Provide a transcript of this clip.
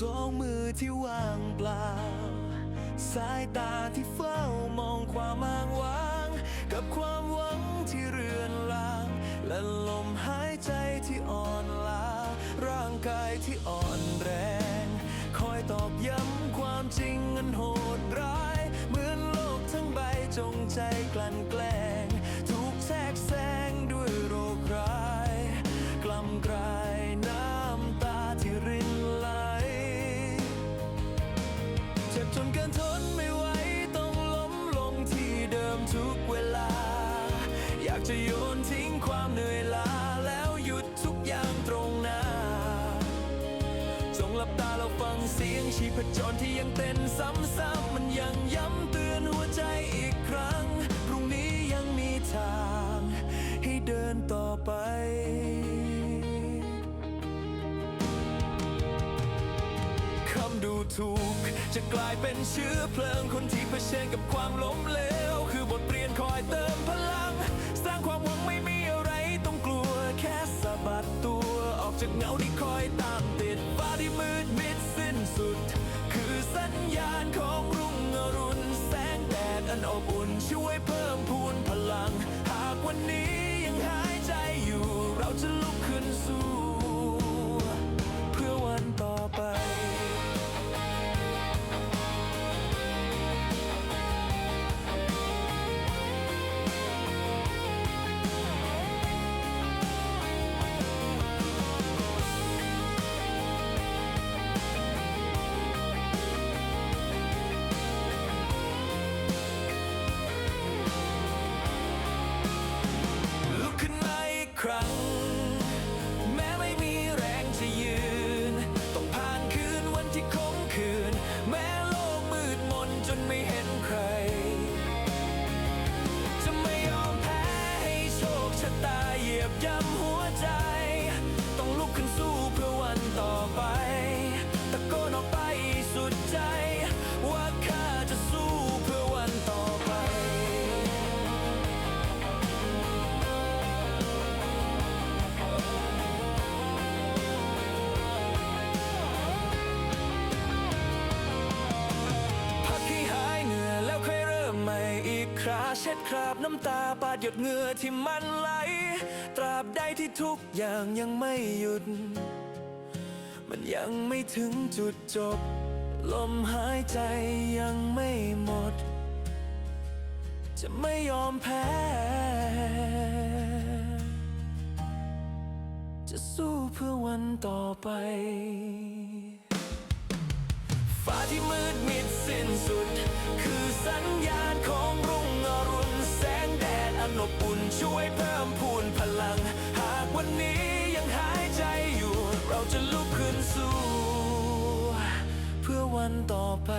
สองมือที่ว่างเปล่า สายตาที่เฝ้ามองความอ้างวาง กับความหวังที่เรือนลาง และลมหายใจที่อ่อนล้า ร่างกายที่อ่อนแรง คอยตอกย้ำความจริงอันโหดร้าย เหมือนโลกทั้งใบจงใจกลั่นแกล้ง ถูกแทรกแซง ชีพจรที่ยังเต้นซ้ำๆมันยังย้ำเตือนหัวใจอีกครั้ง พรุ่งนี้ยังมีทาง ให้เดินต่อไปคำดูถูก จะกลายเป็นเชื้อเพลิงคนที่เผชิญกับความล้มเหลว คือบทเรียนคอยเติมพลัง สร้างความหวังไม่มีอะไรต้องกลัว แค่สะบัดตัวออกจากเงาที่คอยตามติดฟ้าที่มืดมิด สุด คือสัญญาณของรุ่งอรุณ แสงแดดอันอบอุ่นช่วยเพิ่มพูนพลัง หากวันนี้ยังหายใจอยู่ เราจะลุกขึ้นสู้ คราเช็ดคราบน้ำตาปาดหยดเหงื่อที่มันไหล ตราบใดที่ทุกอย่างยังไม่หยุด มันยังไม่ถึงจุดจบ ลมหายใจยังไม่หมด จะไม่ยอมแพ้ จะสู้เพื่อวันต่อไปฟ้าที่มืดมิดสิ้นสุด จะลุกขึ้นสู้ เพื่อวันต่อไป